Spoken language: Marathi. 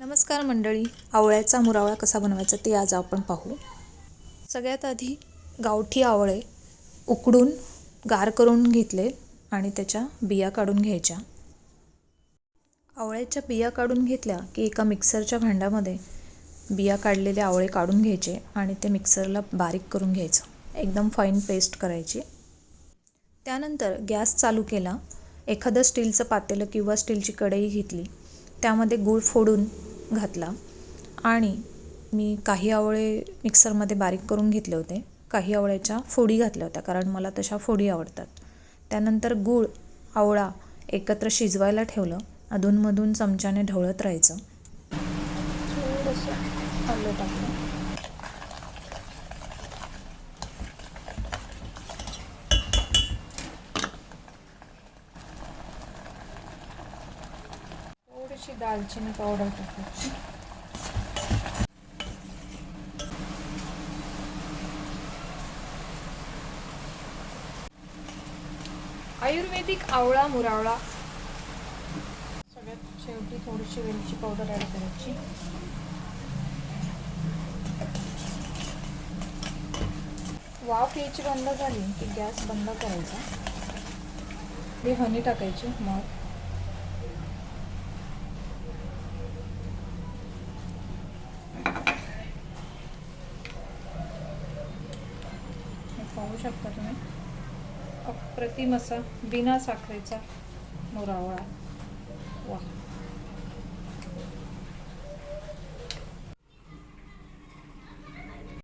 नमस्कार मंडळी. आवळ्याचा मुरावळा कसा बनवायचा ते आज आपण पाहू. सगळ्यात आधी गावठी आवळे उकडून गार करून घेतले आणि त्याच्या बिया काढून घ्यायच्या. आवळ्याच्या बिया काढून घेतल्या की एका मिक्सरच्या भांड्यामध्ये बिया काढलेले आवळे काढून घ्यायचे आणि ते मिक्सरला बारीक करून घ्यायचं. एकदम फाईन पेस्ट करायची. त्यानंतर गॅस चालू केला. एखादं स्टीलचं पातेलं किंवा स्टीलची कढई घेतली. त्यामध्ये गूळ फोडून घातला. आणि मी काही आवळे मिक्सरमध्ये बारीक करून घेतले होते. काही आवळ्याच्या फोडी घातल्या होत्या कारण मला तशा फोडी आवडतात. त्यानंतर गूळ आवळा एकत्र शिजवायला ठेवलं. अधूनमधून चमच्याने ढवळत राहायचं. थोडीशी दालचिनी पावडर टाकायची आयुर्वेदिक आवळा मुरावळा. सगळ्यात शेवटी थोडीशी वेलची पावडर ॲड करायची. वाफ यायची बंद झाली की गॅस बंद करायचा. ही हनी टाकायची मग पाहू शकता तुम्ही. अप्रतिम असा बिना साखरेचा मुरावळा.